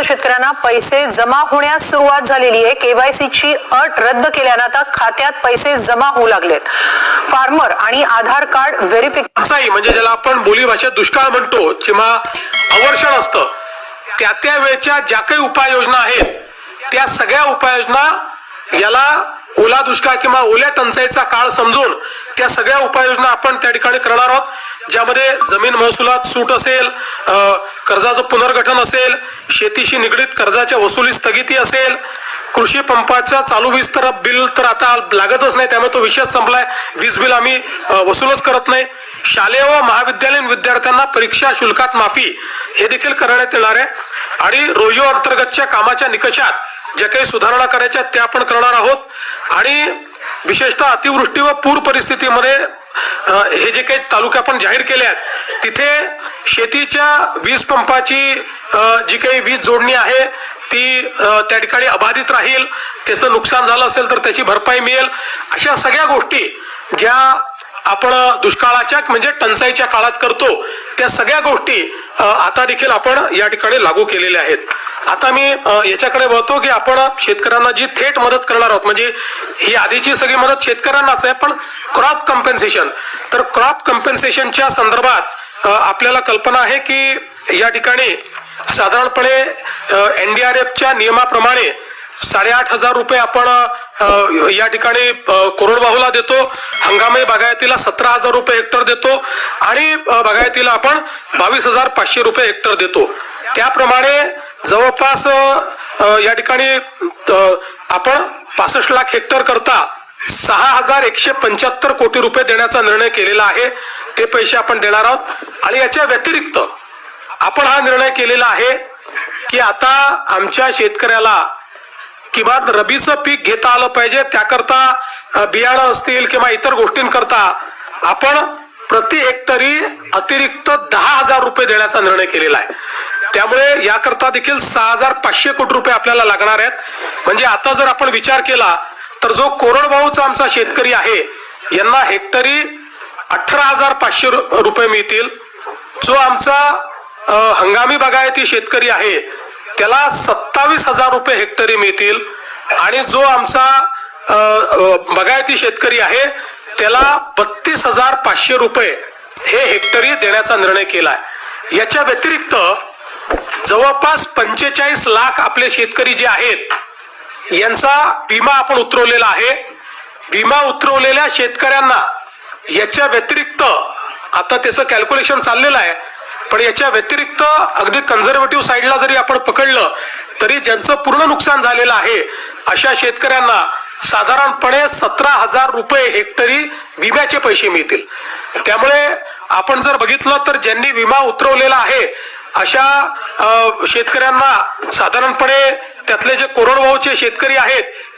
कर्जबाजारातून शेतकऱ्यांना पैसे जमा होण्यास सुरुवात झालेली आहे. केवायसीची अट रद्द केल्यानं आता खात्यात पैसे जमा होऊ लागलेत. फार्मर आणि आधार कार्ड व्हेरिफिकेशन म्हणजे ज्याला आपण बोली भाषेत दुष्काळ म्हणतो किंवा अवर्षण असतं त्या त्या वेळच्या ज्या काही उपाययोजना आहेत त्या सगळ्या उपाययोजना याला ओला दुष्काळ किंवा ओल्या टंचाईचा काळ समजून त्या सगळ्या उपाययोजना आपण त्या ठिकाणी करणार आहोत. ज्यामध्ये जमीन महसुलात सूट असेल कर्जाचं पुनर्गठन असेल शेतीशी निगडीत कर्जाच्या वसुली स्थगिती असेल कृषी पंपाचा चालू वीज तर बिल तर आता लागतच नाही त्यामुळे तो विषय संपलाय. वीज बिल आम्ही वसूलच करत नाही. शालेय व महाविद्यालयीन विद्यार्थ्यांना परीक्षा शुल्कात माफी हे देखील करण्यात येणार आहे. आणि रोयो अंतर्गतच्या कामाच्या निकषात ज्या काही सुधारणा करायच्या त्या आपण करणार आहोत. आणि विशेषतः अतिवृष्टी व पूर परिस्थितीमध्ये हे जे काही तालुके आपण जाहीर केले आहेत तिथे शेतीच्या वीज पंपाची जी काही वीज जोडणी आहे ती त्या ठिकाणी अबाधित राहील. त्याचं नुकसान झालं असेल तर त्याची भरपाई मिळेल. अशा सगळ्या गोष्टी ज्या आपण दुष्काळाच्या म्हणजे टंचाईच्या काळात करतो त्या सगळ्या गोष्टी आता देखील आपण या ठिकाणी लागू केलेल्या आहेत. आता मी याच्याकडे बघतो की आपण शेतकऱ्यांना जी थेट मदत करणार आहोत म्हणजे ही आधीची सगळी मदत शेतकऱ्यांनाच आहे पण क्रॉप कम्पेन्सेशन. तर क्रॉप कम्पेन्सेशनच्या संदर्भात आपल्याला कल्पना आहे की या ठिकाणी साधारणपणे एन डी आर एफच्या नियमाप्रमाणे साडेआठ हजार रुपये आपण या ठिकाणी कोरडबाहूला कोरडवाहूला देतो हंगामी बागायतीला सतरा हजार रुपये हेक्टर देतो आणि बागायतीला आपण बावीस हजार पाचशे रुपये हेक्टर देतो. त्याप्रमाणे जवळपास या ठिकाणी आपण पासष्ट लाख हेक्टर करता सहा हजार एकशे पंच्याहत्तर कोटी रुपये देण्याचा निर्णय केलेला आहे. ते पैसे आपण देणार आहोत. आणि याच्या व्यतिरिक्त आपण हा निर्णय केलेला आहे की आता आमच्या शेतकऱ्याला किमान रबीचं पीक घेता आलं पाहिजे त्याकरता बियाणं असतील किंवा इतर गोष्टींकरता आपण प्रति हेक्टरी अतिरिक्त दहा हजार रुपये देण्याचा निर्णय केलेला आहे. त्यामुळे याकरता देखील सहा हजार पाचशे कोटी रुपये आपल्याला लागणार आहेत. म्हणजे आता जर आपण विचार केला तर जो कोरडवाहूचा आमचा शेतकरी आहे यांना हेक्टरी अठरा हजार पाचशे रु- रुपये मिळतील. जो आमचा हंगामी बागायती शेतकरी आहे त्याला सत्तावीस हजार रुपये हेक्टरी मिळतील. आणि जो आमचा बागायती शेतकरी आहे त्याला बत्तीस हजार पाचशे रुपये हे हेक्टरी देण्याचा निर्णय केला आहे याच्या व्यतिरिक्त जवळपास पंचेचाळीस लाख आपले शेतकरी जे आहेत यांचा विमा आपण उतरवलेला आहे. विमा उतरवलेल्या शेतकऱ्यांना याच्या व्यतिरिक्त आता त्याचं कॅल्क्युलेशन चाललेलं आहे. पण याच्या व्यतिरिक्त अगदी कन्झर्वेटिव्ह साईडला जरी आपण पकडलं तरी ज्यांचं पूर्ण नुकसान झालेलं आहे अशा शेतकऱ्यांना साधारणपणे सतरा हजार रुपये हेक्टरी विम्याचे पैसे मिळतील. त्यामुळे आपण जर बघितलं तर ज्यांनी विमा उतरवलेला आहे अशा शेतकऱ्यांना साधारणपणे त्यातले जे कोरडवाहूचे शेतकरी आहेत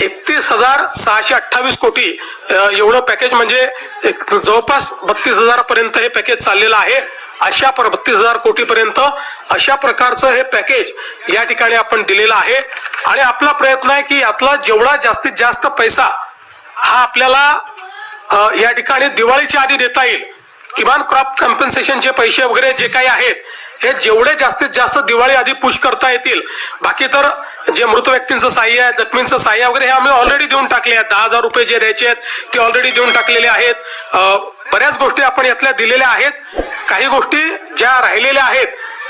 एकतीस हजार सहाशे अठ्ठावीस कोटी एवढं पॅकेज म्हणजे एक जवळपास बत्तीस हजारापर्यंत हे पॅकेज चाललेलं आहे. अशा पर बत्तीस हजार कोटी पर्यंत अशा प्रकारचं हे पॅकेज या ठिकाणी आपण दिलेलं आहे. आणि आपला प्रयत्न आहे की यातला जेवढा जास्तीत जास्त पैसा हा आपल्याला या ठिकाणी दिवाळीच्या आधी देता येईल किमान क्रॉप कम्पन्सेशनचे पैसे वगैरे जे काही आहेत हे जेवढे जास्तीत जास्त दिवाळी आधी पुश करता येतील बाकी तर जे मृत व्यक्तींचं सहाय्य आहे जखमींचं सहाय्य वगैरे हे आम्ही ऑलरेडी देऊन टाकले आहेत. दहा हजार रुपये जे द्यायचे आहेत ते ऑलरेडी देऊन टाकलेले आहेत. बऱ्याच गोष्टी आपण यातल्या दिलेल्या आहेत. काही गोष्टी ज्या राहिलेल्या आहेत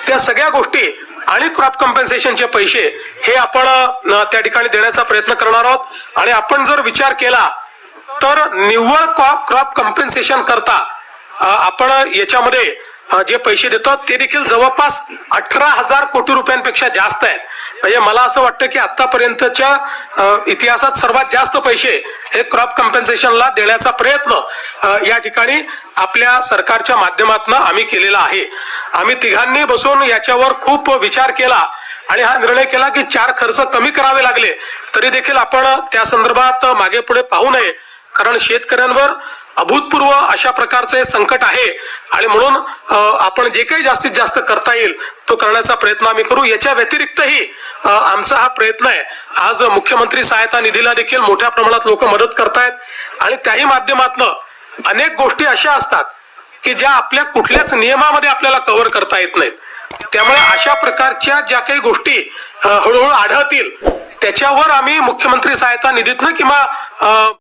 त्या सगळ्या गोष्टी आणि क्रॉप कॉम्पन्सेशनचे पैसे हे आपण त्या ठिकाणी देण्याचा प्रयत्न करणार आहोत. आणि आपण जर विचार केला तर निव्वळ क्रॉप क्रॉप कम्पेन्सेशन करता आपण याच्यामध्ये जे पैसे देतात ते देखील जवळपास अठरा हजार कोटी रुपयांपेक्षा जास्त आहेत. म्हणजे मला असं वाटतं की आतापर्यंतच्या इतिहासात सर्वात जास्त पैसे हे क्रॉप कम्पेन्सेशनला देण्याचा प्रयत्न या ठिकाणी आपल्या सरकारच्या माध्यमातून आम्ही केलेला आहे. आम्ही तिघांनी बसून याच्यावर खूप विचार केला आणि हा निर्णय केला की चार खर्च कमी करावे लागले. तरी देखील आपण त्या संदर्भात मागे पुढे पाहू नये. कारण शेतकऱ्यांवर अभूतपूर्व अशा प्रकारचं हे संकट आहे. आणि म्हणून आपण जे काही जास्तीत जास्त करता येईल तो करण्याचा प्रयत्न आम्ही करू. याच्या व्यतिरिक्तही आमचा हा प्रयत्न आहे. आज मुख्यमंत्री सहायता निधीला देखील मोठ्या प्रमाणात लोक मदत करतायत. आणि त्याही माध्यमातनं अनेक गोष्टी अशा असतात की ज्या आपल्या कुठल्याच नियमामध्ये आपल्याला कव्हर करता येत नाहीत. त्यामुळे अशा प्रकारच्या ज्या काही गोष्टी हळूहळू आढळतील त्याच्यावर आम्ही मुख्यमंत्री सहायता निधीतनं किंवा